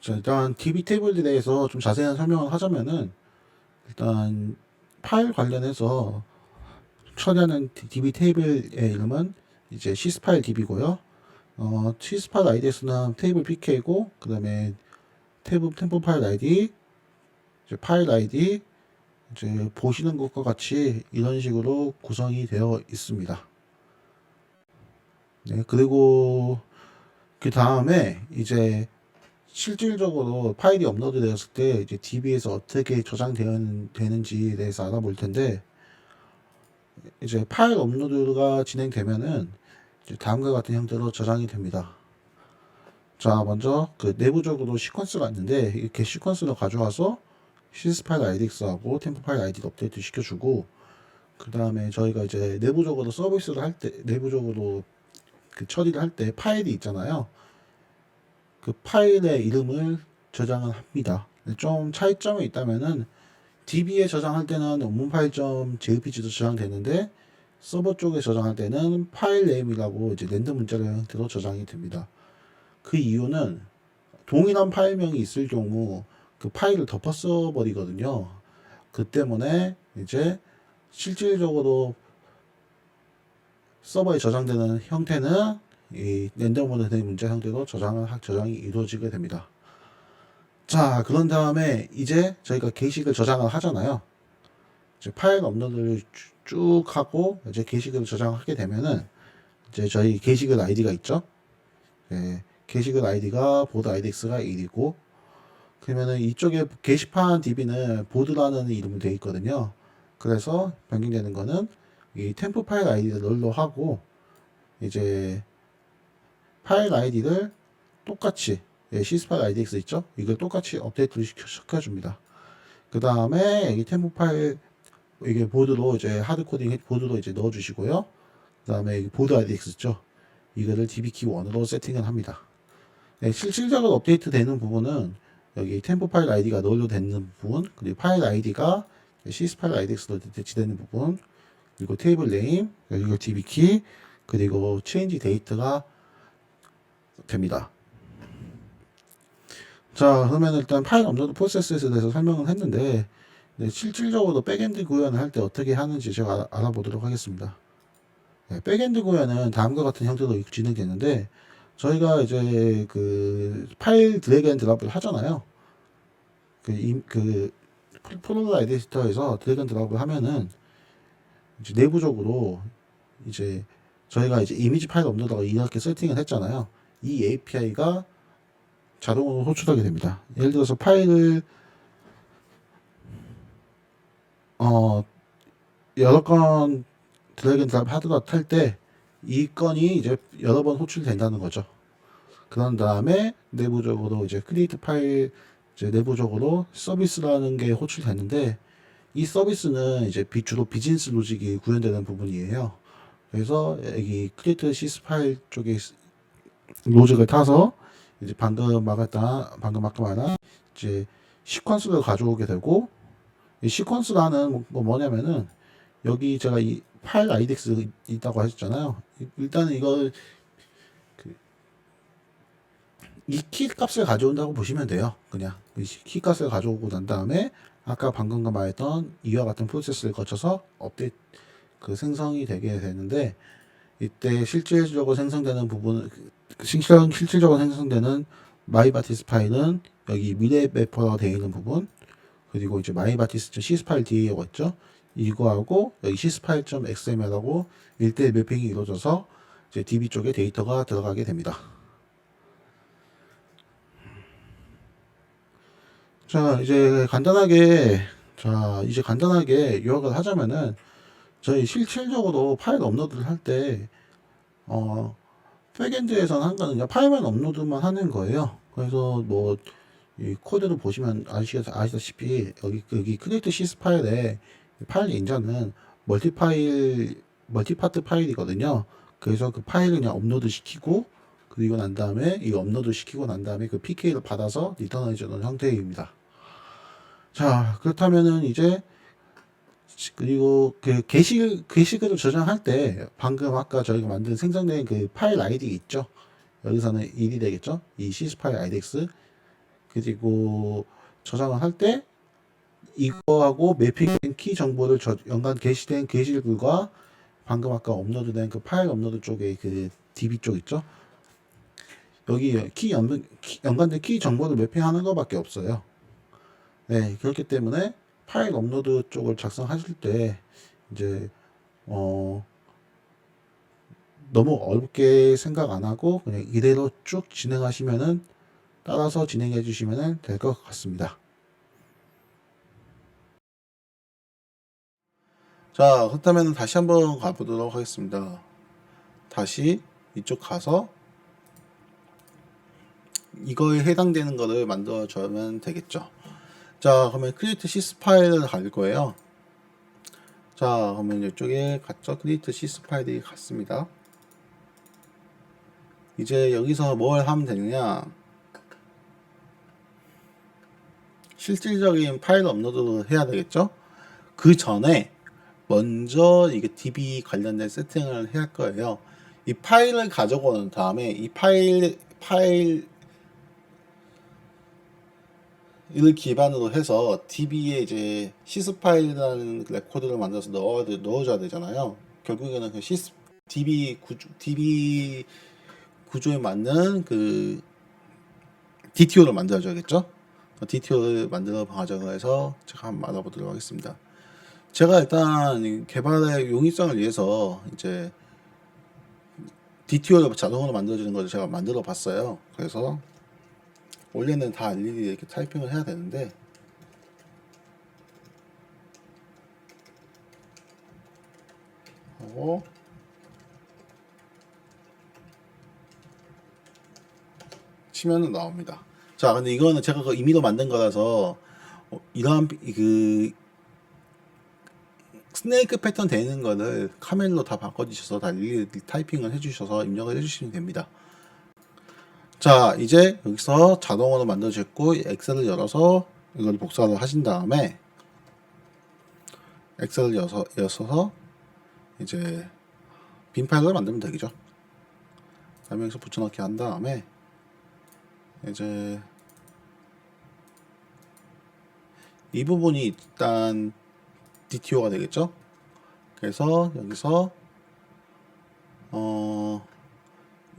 자, 일단 DB 테이블에 대해서 좀 자세한 설명을 하자면은 일단 파일 관련해서 처리하는 DB 테이블의 이름은 이제 시스파일 DB고요. 어, 시스파일 IDS는 테이블 PK고 그다음에 템프 템프 파일 ID, 이제 파일 ID 이제 보시는 것과 같이 이런 식으로 구성이 되어 있습니다. 네, 그리고 그 다음에 이제 실질적으로 파일이 업로드 되었을 때 이제 DB에서 어떻게 저장되는지에 대해서 알아볼 텐데 이제 파일 업로드가 진행되면은 다음과 같은 형태로 저장이 됩니다. 자, 먼저 그 내부적으로 시퀀스가 있는데 이렇게 시퀀스를 가져와서 시스 파일 IDX하고 템프 파일 ID를 업데이트 시켜주고 그 다음에 저희가 이제 내부적으로 서비스를 할 때 내부적으로 그 처리를 할 때 파일이 있잖아요. 그 파일의 이름을 저장을 합니다. 좀 차이점이 있다면은 DB에 저장할 때는 원문 파일.jpg도 저장되는데 서버 쪽에 저장할 때는 파일 네임이라고 이제 랜덤 문자의 형태로 저장이 됩니다. 그 이유는 동일한 파일명이 있을 경우 그 파일을 덮어 버리거든요. 그 때문에 이제 실질적으로 서버에 저장되는 형태는 이 랜덤으로 된 문자 형태로 저장을 하- 저장이 이루어지게 됩니다. 자, 그런 다음에 이제 저희가 게시글 저장을 하잖아요. 이제 파일 업로드를 쭉- 쭉 하고 이제 게시글을 저장하게 되면은 이제 저희 게시글 아이디가 있죠. 예, 게시글 아이디가 보드 IDX가 1이고 그러면은 이쪽에 게시판 DB는 보드라는 이름으로 되어 있거든요. 그래서 변경되는 거는 이 템프 파일 아이디를 널로 하고 이제 파일 아이디를 똑같이 예, 시스파일 IDX 있죠? 이걸 똑같이 업데이트를 시켜, 시켜줍니다. 그 다음에 여기 템프 파일 이게 보드로 이제 하드 코딩 보드로 이제 넣어주시고요. 그 다음에 보드 IDX 있죠? 이거를 DB키 1으로 세팅을 합니다. 네, 실질적으로 업데이트 되는 부분은 여기 템포 파일 아이디가 널로 되는 부분, 그리고 파일 아이디가 시스 파일 IDX로 대치되는 부분, 그리고 테이블 네임, 그리고 DB키, 그리고 체인지 데이터가 됩니다. 자, 그러면 일단 파일 업로드 프로세스에 대해서 설명을 했는데, 네, 실질적으로 백엔드 구현을 할 때 어떻게 하는지 제가 알아- 알아보도록 하겠습니다. 네, 백엔드 구현은 다음과 같은 형태로 진행되는데, 저희가 이제 그 파일 드래그 앤 드랍을 하잖아요. 그, 임, 그 프로그램 에디터에서 드래그 앤 드랍을 하면은 이제 내부적으로 이제 저희가 이제 이미지 파일 업로드가 이렇게 세팅을 했잖아요. 이 API가 자동으로 호출하게 됩니다. 예를 들어서 파일을 어 여러 건 드래그 앤 드랍 하드가 탈때 이 건이 이제 여러 번 호출된다는 거죠. 그런 다음에 내부적으로 이제 크리에이트 파일 이제 내부적으로 서비스라는 게 호출되는데 이 서비스는 이제 비- 주로 비즈니스 로직이 구현되는 부분이에요. 그래서 여기 크리에이트 시스 파일 쪽에 로직을 타서 이제 방금 말했다 방금 아까 말한 이제 시퀀스를 가져오게 되고 이 시퀀스라는 뭐 뭐냐면은 여기 제가 이 파일 IDX 있다고 하셨잖아요. 이- 일단은 이걸 그이키 값을 가져온다고 보시면 돼요. 그냥 이키 값을 가져오고 난 다음에 아까 방금 말했던 이와 같은 프로세스를 거쳐서 업데이트 그 생성이 되게 되는데 이때 실질적으로 생성되는 부분 그 실질 실질적으로 생성되는 마이바티스 파일은 여기 미래 매퍼가 되어 있는 부분 그리고 이제 마이바티스 시스 파일 뒤에가 있죠. 이거하고 여기 시스 파일.xml하고 1대1 매핑이 이루어져서 이제 DB 쪽에 데이터가 들어가게 됩니다. 자, 이제 간단하게 자, 이제 간단하게 요약을 하자면은 저희 실질적으로 파일 업로드를 할 때 어, 백엔드에서는 한 거는 그냥 파일만 업로드만 하는 거예요. 그래서 뭐 이 코드를 보시면 아시, 아시다시피 여기 여기 크리에이트 시스 파일에 파일 인자는 멀티 파일 멀티 파트 파일이거든요. 그래서 그 파일을 그냥 업로드 시키고 그리고 난 다음에 이 업로드 시키고 난 다음에 그 PK를 받아서 리턴해 주는 형태입니다. 자, 그렇다면은 이제 시- 그리고 그 게시 게시글을 저장할 때 방금 아까 저희가 만든 생성된 그 파일 아이디 있죠. 여기서는 1이 되겠죠. 이 시스 파일 IDX 그리고 저장을 할 때 이거하고 매핑된 키 정보를 저, 연관 게시된 게시글과 방금 아까 업로드된 그 파일 업로드 쪽에 그 DB 쪽 있죠? 여기 키 연, 키, 연관된 키 정보를 매핑하는 것밖에 없어요. 네, 그렇기 때문에 파일 업로드 쪽을 작성하실 때 이제 어 너무 어렵게 생각 안 하고 그냥 이대로 쭉 진행하시면은 따라서 진행해 주시면 될 것 같습니다. 자, 그렇다면 다시 한번 가보도록 하겠습니다. 다시 이쪽 가서 이거에 해당되는 거를 만들어 주면 되겠죠. 자, 그러면 크리에이트 시스 파일을 갈 거예요. 자, 그러면 이쪽에 갔죠. 크리에이트 시스 파일이 갔습니다. 이제 여기서 뭘 하면 되느냐? 실질적인 파일 업로드를 해야 되겠죠? 그 전에 먼저 이게 DB 관련된 세팅을 해야 할 거예요. 이 파일을 가져온 다음에 이 파일 파일 이를 기반으로 해서 DB에 이제 시스 파일이라는 레코드를 만들어서 넣어 넣어줘야 되잖아요. 결국에는 그 시스 DB 구조 DB 구조에 맞는 그 DTO를 만들어줘야겠죠. DTO를 만들어 가져가서 제가 한번 알아보도록 하겠습니다. 제가 일단 이 개발의 용이성을 위해서 이제 DTO를 자동으로 만들어주는 것을 제가 만들어 봤어요. 그래서 원래는 다 일일이 이렇게 타이핑을 해야 되는데 하고 치면은 나옵니다. 자, 근데 이거는 제가 그 임의로 만든 거라서 어, 이러한 비- 그 스네이크 패턴 되는 거를 카멜로 다 바꿔주셔서 다 일일이 타이핑을 해주셔서 입력을 해주시면 됩니다. 자, 이제 여기서 자동으로 만들어졌고 엑셀을 열어서 이걸 복사를 하신 다음에 엑셀을 여서서 이제 빈 파일을 만들면 되겠죠. 그 다음에 여기서 붙여넣기 한 다음에 이제 이 부분이 일단 DTO가 되겠죠. 그래서 여기서 어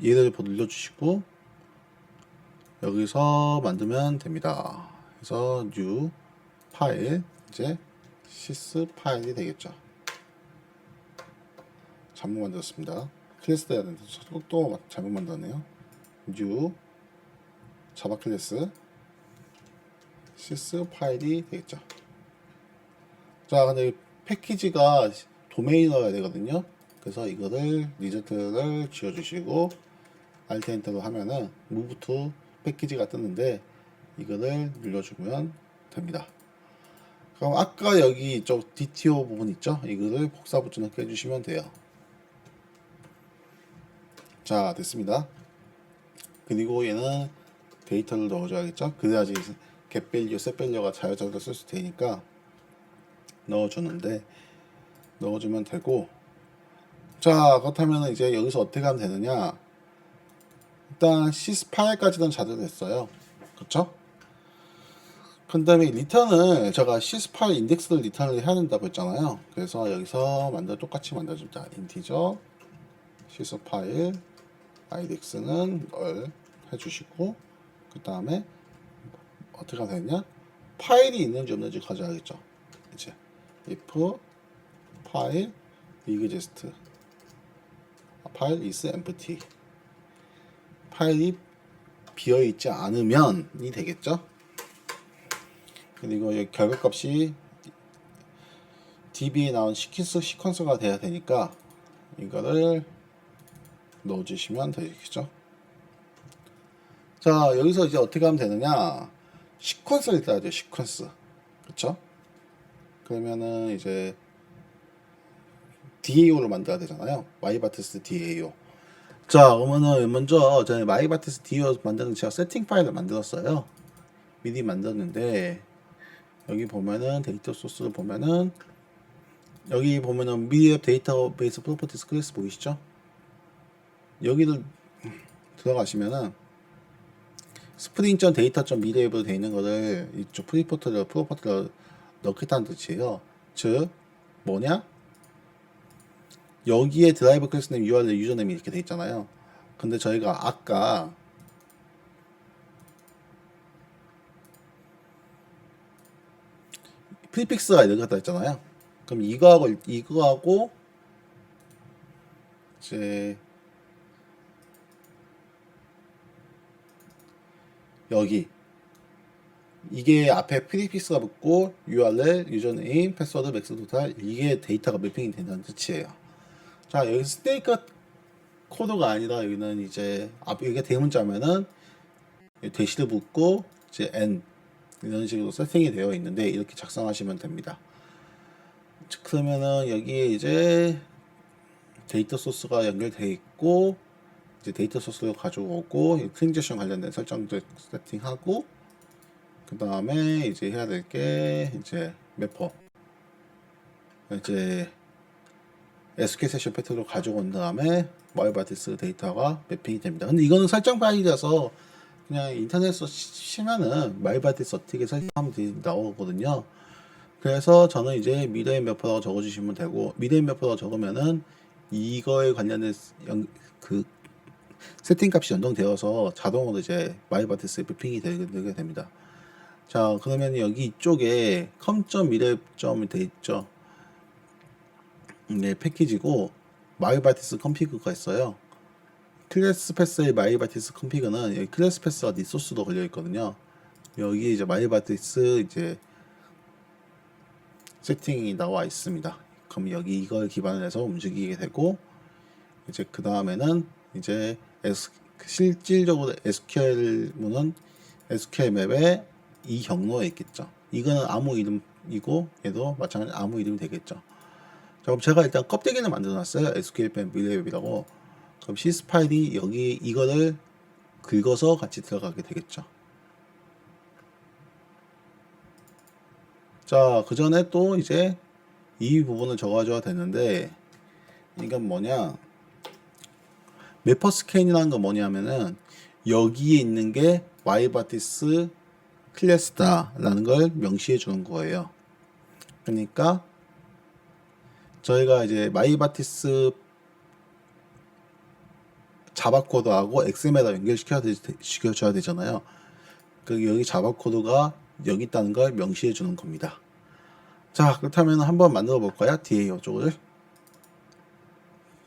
얘를 늘려주시고 여기서 만들면 됩니다. 그래서 new 파일 이제 sys 파일이 되겠죠. 잘못 만들었습니다. 클래스 돼야 되는데 또, 또 잘못 만들었네요. new 자바 클래스 sys 파일이 되겠죠. 자, 근데 패키지가 도메인어야 되거든요. 그래서 이거를 리조트를 지어주시고 알트 엔터로 하면은 move to 패키지가 뜨는데 이거를 눌러주면 됩니다. 그럼 아까 여기 이쪽 DTO 부분 있죠? 이거를 복사 붙여넣기 해주시면 돼요. 자, 됐습니다. 그리고 얘는 데이터를 넣어줘야겠죠? 그래야지 겟밸류, 셋밸류가 자유자재로 쓸 수 되니까 넣어주는데 넣어주면 되고 자 그렇다면 이제 여기서 어떻게 하면 되느냐 일단 시스 파일까지는 잘 됐어요. 그쵸? 그 다음에 리턴을 제가 시스 파일 인덱스를 리턴을 해야 된다고 했잖아요. 그래서 여기서 만들 똑같이 만들어줍니다. 인티저 시스 파일 idx는 널 해주시고 그 다음에 어떻게 하면 되냐? 파일이 있는지 없는지 가져야겠죠. 이제. if 파일 exist 파일 is empty 파일이 비어 있지 않으면이 되겠죠. 그리고 여기 결과값이 db에 나온 시퀀스 시퀀서가 돼야 되니까 이거를 넣어주시면 되겠죠. 자 여기서 이제 어떻게 하면 되느냐 시퀀스를 따야 돼요 시퀀스 그렇죠? 그러면은 이제 DAO를 만들어야 되잖아요. 마이바티스 DAO. 자, 그러면은 먼저 저는 마이바티스 DAO 만드는 제가 세팅 파일을 만들었어요. 미리 만들었는데 여기 보면은 데이터 소스를 보면은 여기 보면은 미디어 데이터베이스 프로퍼티스 클래스 보이시죠? 여기를 들어가시면은 스프링 데이터 미래앱으로 되어 있는 거를 이쪽 프리포트를 프로포트를 넣겠다는 뜻이에요. 즉 뭐냐? 여기에 드라이브 클래스 네임 URL 유저네임이 이렇게 돼 있잖아요. 근데 저희가 아까 프리픽스가 이렇게 갖다 했잖아요. 그럼 이거하고 이거하고 이제 여기 이게 앞에 프리픽스가 붙고 URL, 유저네임, 패스워드, 맥스 토탈 이게 데이터가 매핑이 된다는 뜻이에요. 자 여기 스테이크 코드가 아니라 여기는 이제 앞 이게 대문자면은 대시를 붙고 이제 n 이런 식으로 세팅이 되어 있는데 이렇게 작성하시면 됩니다. 즉, 그러면은 여기에 이제 데이터 소스가 연결되어 있고 이제 데이터 소스를 가져오고 클린제션 관련된 설정도 세팅하고 그 다음에 이제 해야 될 게 이제 매퍼 이제 SQL 세션 패턴으로 가져온 다음에 마이바티스 데이터가 매핑이 됩니다. 근데 이거는 설정 파일이라서 그냥 인터넷에서 치면은 마이바티스 어떻게 설정하면 되- 나오거든요. 그래서 저는 이제 미래의 매퍼라고 적어주시면 되고 미래의 매퍼라고 적으면은 이거에 관련된 연, 그 세팅 값이 연동되어서 자동으로 이제 마이바티스에 매핑이 되게 됩니다. 자 그러면 여기 이쪽에 컴.미래점이 돼 있죠. 네, 패키지고 마이바티스 컴피그가 있어요. 클래스 패스의 마이바티스 컴피그는 여기 클래스 패스와 리소스도 걸려 있거든요. 여기 이제 마이바티스 이제 세팅이 나와 있습니다. 그럼 여기 이걸 기반을 해서 움직이게 되고 이제 그 다음에는 이제 S, 실질적으로 SQL문은 SQL 맵에 이 경로에 있겠죠. 이거는 아무 이름이고 얘도 마찬가지 아무 이름이 되겠죠. 자, 그럼 제가 일단 껍데기를 만들어 놨어요. SQL 맵 미래웹이라고. 그럼 시스 파일이 여기 이거를 긁어서 같이 들어가게 되겠죠. 자, 그 전에 또 이제 이 부분을 적어줘야 되는데, 이건 뭐냐. 매퍼 스캔이라는 건 뭐냐면은, 여기에 있는 게 와이바티스 클래스다라는 걸 명시해 주는 거예요. 그러니까, 저희가 이제 마이바티스 자바 코드하고 XML에다 연결시켜야 되, 시켜줘야 되잖아요. 그 여기 자바 코드가 여기 있다는 걸 명시해 주는 겁니다. 자, 그렇다면 한번 만들어 볼까요? 뒤에 이쪽을.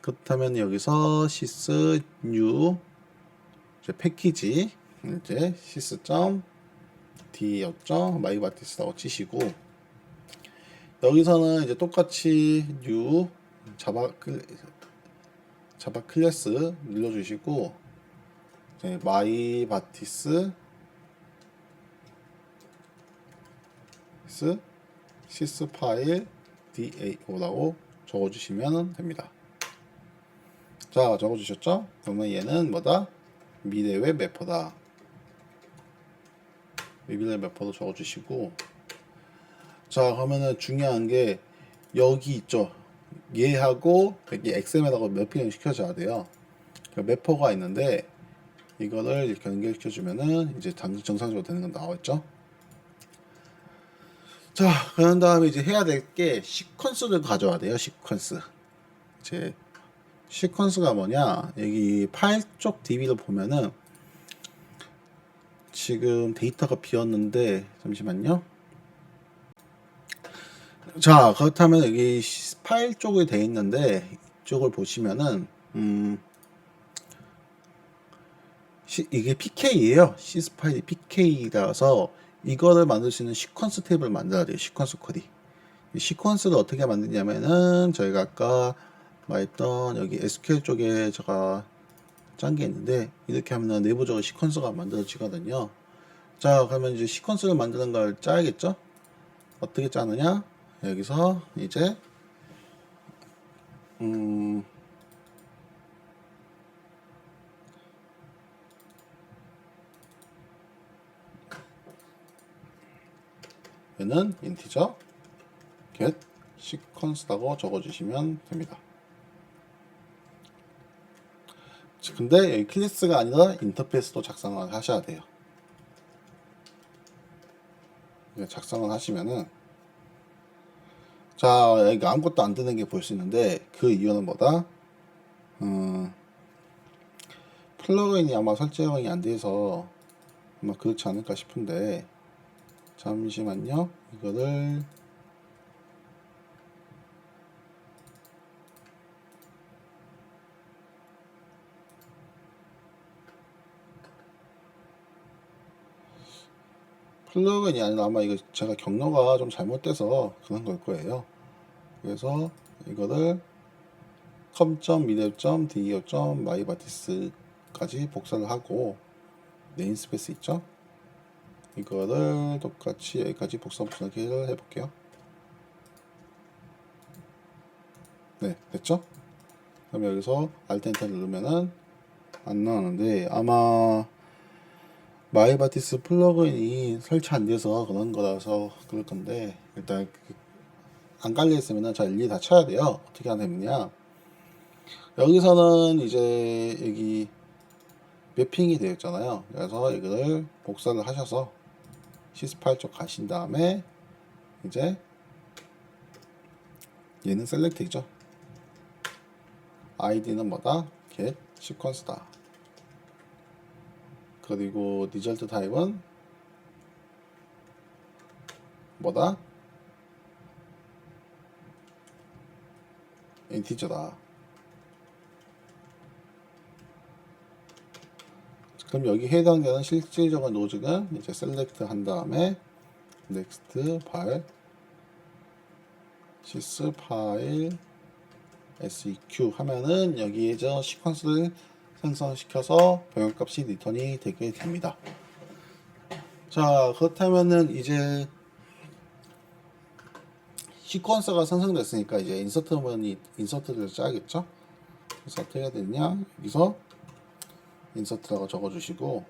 그렇다면 여기서 시스 new 이제 패키지 이제 시스.d 마이바티스라고 치시고 여기서는 이제 똑같이 new 자바 클 자바 클래스 눌러주시고 이제 마이바티스 스 시스 파일 DAO라고 적어주시면 됩니다. 자, 적어주셨죠? 그러면 얘는 뭐다? 미래의 매퍼다. 미래의 매퍼도 적어주시고 자, 그러면은 중요한 게 여기 있죠. 얘하고 여기 XML하고 매핑을 시켜줘야 돼요. 그 매퍼가 있는데 이거를 이렇게 연결시켜주면은 이제 당- 정상적으로 되는 건 나왔죠. 자, 그런 다음에 이제 해야 될 게 시퀀스를 가져와야 돼요. 시퀀스. 이제 시퀀스가 뭐냐? 여기 파일 쪽 DB를 보면은 지금 데이터가 비었는데 잠시만요. 자, 그렇다면 여기 시- 파일 쪽에 돼 있는데 이쪽을 보시면은 음 시- 이게 PK예요. 시스 파일이 PK라서 이거를 만들 수 있는 시퀀스 탭을 만들어야 돼요. 시퀀스 코디. 이 시퀀스를 어떻게 만드냐면은 저희가 아까 말했던 여기 SQL 쪽에 제가 짠 게 있는데 이렇게 하면 내부적으로 시퀀스가 만들어지거든요. 자, 그러면 이제 시퀀스를 만드는 걸 짜야겠죠? 어떻게 짜느냐? 여기서 이제 음 얘는 인티저 get sequence라고 적어주시면 됩니다. 근데 여기 클래스가 아니라 인터페이스도 작성을 하셔야 돼요. 이렇게 작성을 하시면은 자 여기 아무것도 안 뜨는 게 볼 수 있는데 그 이유는 뭐다? 음, 플러그인이 아마 설정이 안 돼서 아마 그렇지 않을까 싶은데 잠시만요 이거를 플러그인이 아니라 아마 이거 제가 경로가 좀 잘못돼서 그런 걸 거예요. 그래서 이거를 com.미디어.dio.my바티스까지 복사를 하고 네임스페이스 있죠? 이거를 똑같이 여기까지 복사 붙이기를 해볼게요. 네, 됐죠? 그럼 여기서 엔터 누르면은 안 나오는데 아마 마이바티스 플러그인이 설치 안 돼서 그런 거라서 그럴 건데 일단 그- 안 깔려 있으면 자 일일이 다 쳐야 돼요. 어떻게 하면 되느냐? 여기서는 이제 여기 매핑이 되어 있잖아요. 그래서 이거를 복사를 하셔서 시스8 쪽 가신 다음에 이제 얘는 셀렉트이죠. 아이디는 뭐다? get 시퀀스다. 그리고 리절트 타입은 뭐다? 인티저다. 그럼 여기 해당되는 실질적인 로직은 이제 셀렉트 한 다음에 넥스트 파일 시스 파일 seq 하면은 여기에 저 시퀀스를 생성시켜서 병역값이 리턴이 되게 됩니다. 자 그렇다면은 이제 시퀀서가 생성됐으니까 이제 인서트문이 인서트를 짜야겠죠. 그래서 어떻게 해야 되냐 여기서 인서트라고 적어주시고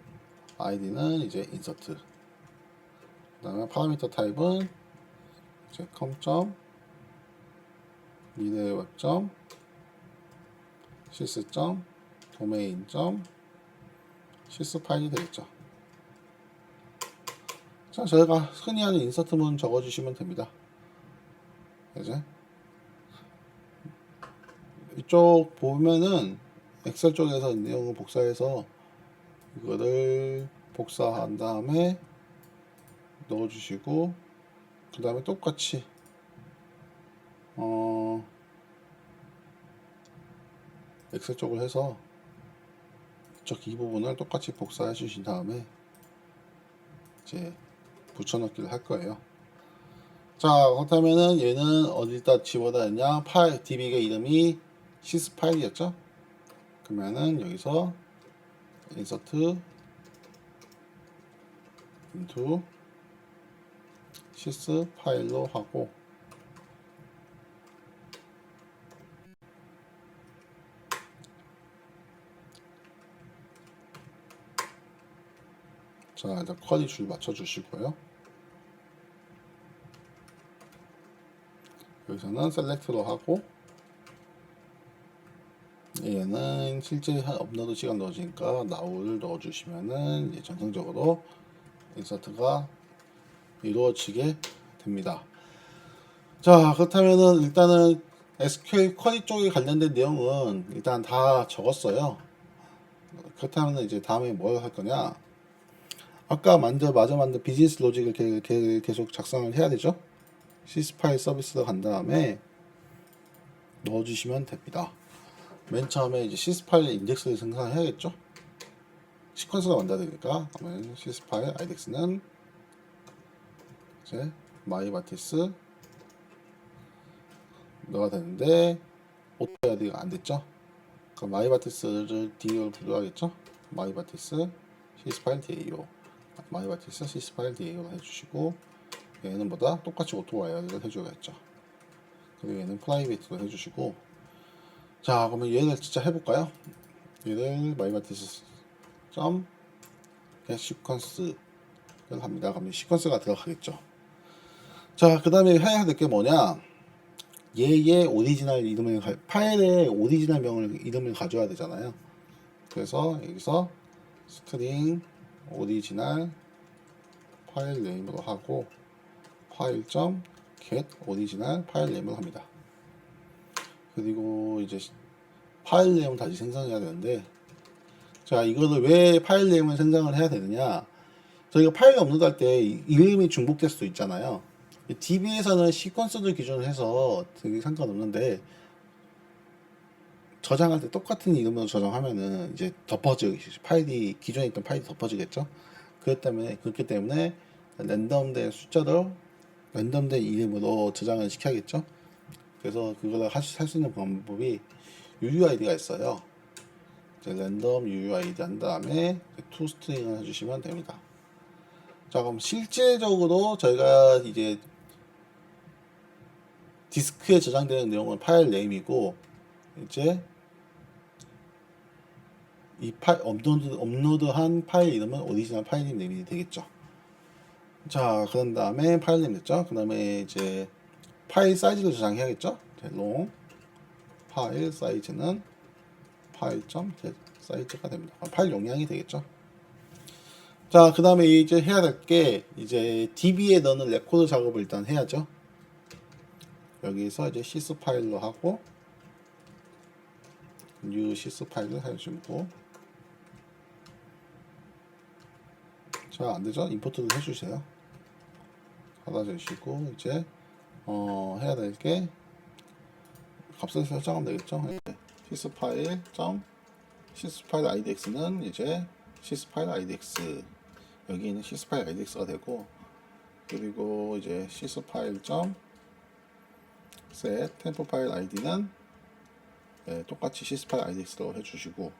아이디는 이제 인서트 그 다음에 파라미터 타입은 이제 com. 미래 웹점 시스점 도메인점 시스 파일이 되겠죠. 자, 저희가 흔히 하는 인서트문 적어주시면 됩니다. 이제 이쪽 보면은 엑셀 쪽에서 내용을 복사해서 이거를 복사한 다음에 넣어주시고 그 다음에 똑같이 어 엑셀 쪽을 해서 이쪽 이 부분을 똑같이 복사해 주신 다음에 이제 붙여넣기를 할 거예요. 자 그렇다면은 얘는 어디다 집어다 냐 파일 DB의 이름이 시스 파일이었죠? 그러면은 여기서 인서트 into 시스 파일로 하고 자, 일단 쿼리 줄 맞춰 주시고요. 여기서는 셀렉트로 하고 얘는 실제 한 업로드 시간 넣어주니까 나우를 넣어주시면은 이제 정상적으로 인서트가 이루어지게 됩니다. 자 그렇다면은 일단은 SQL 쿼리 쪽에 관련된 내용은 일단 다 적었어요. 그렇다면 이제 다음에 뭘 할 거냐? 아까 만든 마저 만든 비즈니스 로직을 계속 작성을 해야 되죠. 시스파일 서비스로 간 다음에 넣어주시면 됩니다. 맨 처음에 이제 시스파일 인덱스를 생성해야겠죠. 시퀀스가 만들어야 되니까 그러면 시스파일 아이덱스는 이제 마이바티스 넣어야 되는데 오토에디가 안 됐죠. 그럼 마이바티스를 DAO로 부여하겠죠. 마이바티스 시스파일 DAO 마이바티스 시스파일 DAO로 해주시고 얘는 뭐다 똑같이 오토 와이어를 해줘야겠죠. 그리고 얘는 프라이베이트로 해주시고 자 그러면 얘를 진짜 해볼까요? 얘를 마이바티스 점 시퀀스를 합니다. 그러면 시퀀스가 들어가겠죠. 자, 그 다음에 해야 될 게 뭐냐? 얘의 오리지널 이름을, 가- 파일의 오리지널 명을, 이름을 가져야 되잖아요. 그래서 여기서 스트링 오리지널 파일 네임으로 하고, 파일 점 get 오리지널 파일 네임을 합니다. 그리고 이제 파일 네임을 다시 생성해야 되는데 자 이거를 왜 파일 네임을 생성을 해야 되느냐? 저희가 파일 업로드 할 때 이름이 중복될 수도 있잖아요. DB에서는 시퀀스를 기준으로 해서 되게 상관없는데 저장할 때 똑같은 이름으로 저장하면은 이제 덮어지 파일이 기존에 있던 파일이 덮어지겠죠? 그렇기 때문에 그렇기 때문에 랜덤된 숫자로 랜덤된 이름으로 저장을 시켜야겠죠 그래서 그걸 할수 있는 방법이 UUID가 있어요. 랜덤 UUID 한 다음에 string을 해주시면 됩니다. 자 그럼 실제적으로 저희가 이제 디스크에 저장되는 내용은 파일 네임이고 이제 이 파일 업로드 업로드한 파일 이름은 오리지널 파일 네임이 되겠죠. 자 그런 다음에 파일 네임 됐죠. 그 다음에 이제 파일 사이즈를 저장해야겠죠. 롱 파일 사이즈는 파일 점 사이즈가 됩니다. 아, 파일 용량이 되겠죠. 자, 그 다음에 이제 해야 될 게 이제 DB에 넣는 레코드 작업을 일단 해야죠. 여기서 이제 시스 파일로 하고 뉴 시스 파일을 해주고 자, 안 되죠? 임포트를 해주세요. 받아주시고 이제 어, 해야 될 게 값을 설정하면 되겠죠. 시스 파일 점 시스 파일 idx는 이제 시스 파일 idx 여기는 시스 파일 idx가 되고 그리고 이제 시스 파일 점 set 템포 파일 id는 네, 똑같이 시스 파일 idx로 해주시고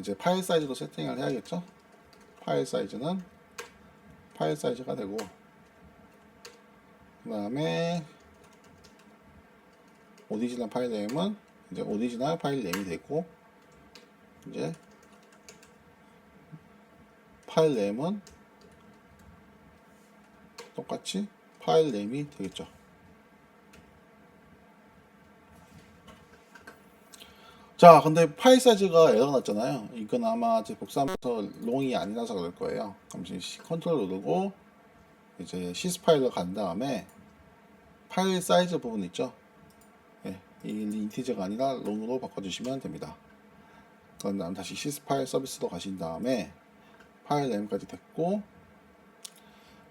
이제 파일 사이즈도 세팅을 해야겠죠. 파일 사이즈는 파일 사이즈가 되고 그 다음에 오리지널 파일 네임은 이제 오리지널 파일 네임이 되고 이제 파일 네임은 똑같이 파일 네임이 되겠죠. 자, 근데 파일 사이즈가 에러 났잖아요. 이건 아마 제 복사하면서 롱이 아니라서 그럴 거예요. 잠시 컨트롤 누르고 이제 시스 파일로 간 다음에 파일 사이즈 부분 있죠. 네, 이 인티저가 아니라 롱으로 바꿔주시면 됩니다. 그런 다음 다시 시스 파일 서비스로 가신 다음에 파일 네임까지 됐고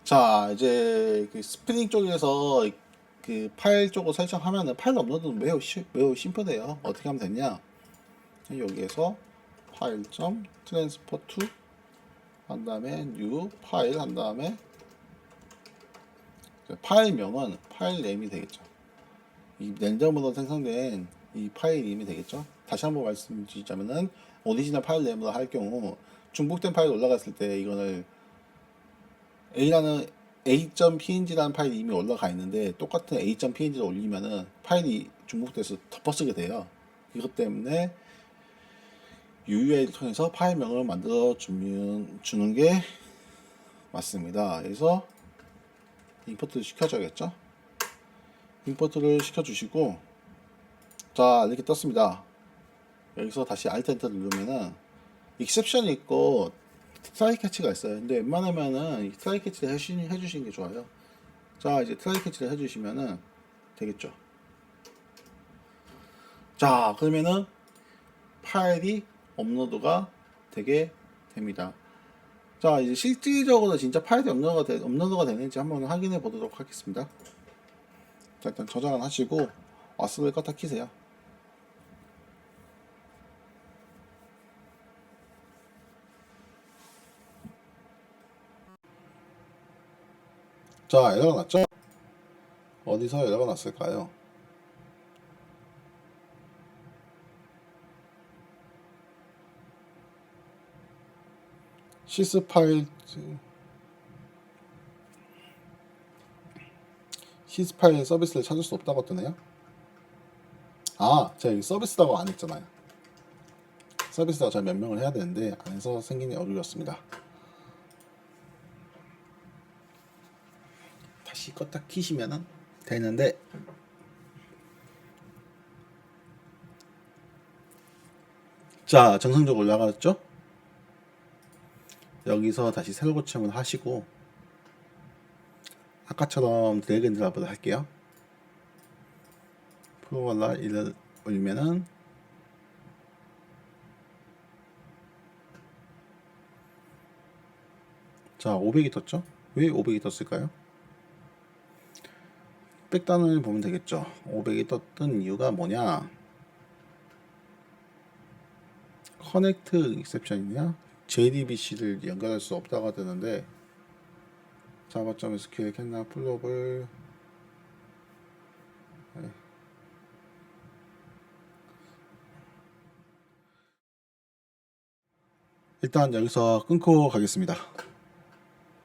자 이제 그 스프링 쪽에서 그 파일 쪽을 설정하면은 파일 업로드는 매우 쉬, 매우 심플해요. 어떻게 하면 되냐? 여기에서 파일 점 트랜스포 투한 다음에 뉴 파일 한 다음에 파일명은 파일 네임이 되겠죠. 이 랜덤으로 생성된 이 파일 이름이 되겠죠. 다시 한번 말씀드리자면은 오리지널 파일 네임으로 할 경우 중복된 파일 올라갔을 때 이거를 A라는 a.png라는 파일이 이미 올라가 있는데 똑같은 a.png를 올리면은 파일이 중복돼서 덮어쓰게 돼요. 이것 때문에 UUI를 통해서 파일명을 만들어 주면 주는 게 맞습니다. 그래서 임포트를 시켜줘야겠죠. 임포트를 시켜주시고 자 이렇게 떴습니다. 여기서 다시 Alt 엔터 누르면은 익셉션이 있고 트라이 캐치가 있어요. 근데 웬만하면은 트라이 캐치를 해주시, 해주시는 게 좋아요. 자 이제 트라이 캐치를 해주시면은 되겠죠. 자 그러면은 파일이 업로드가 되게 됩니다. 자 이제 실질적으로 진짜 파일이 업로드가, 되, 업로드가 되는지 한번 확인해 보도록 하겠습니다. 자 일단 저장을 하시고 와스를 껐다 키세요. 자 에러가 났죠? 어디서 에러가 났을까요? 시스 파일 시스 파일 서비스를 찾을 수 없다고 뜨네요. 아, 제가 여기 서비스라고 안 했잖아요. 서비스라고 제가 명명을 해야 되는데 안에서 생긴 어려웠습니다. 다시 껐다 키시면은 되는데 자 정상적으로 올라갔죠? 여기서 다시 새로 고침을 하시고 아까처럼 드래그 앤 드랍을 할게요. 프로월라 이를 올리면은 자 500이 떴죠? 왜 500이 떴을까요? 백단을 보면 되겠죠. 500이 떴던 이유가 뭐냐? 커넥트 익셉션이냐? JDBC를 연결할 수 없다고 되는데 자바점 SQL 캔나 플롭을 네. 일단 여기서 끊고 가겠습니다.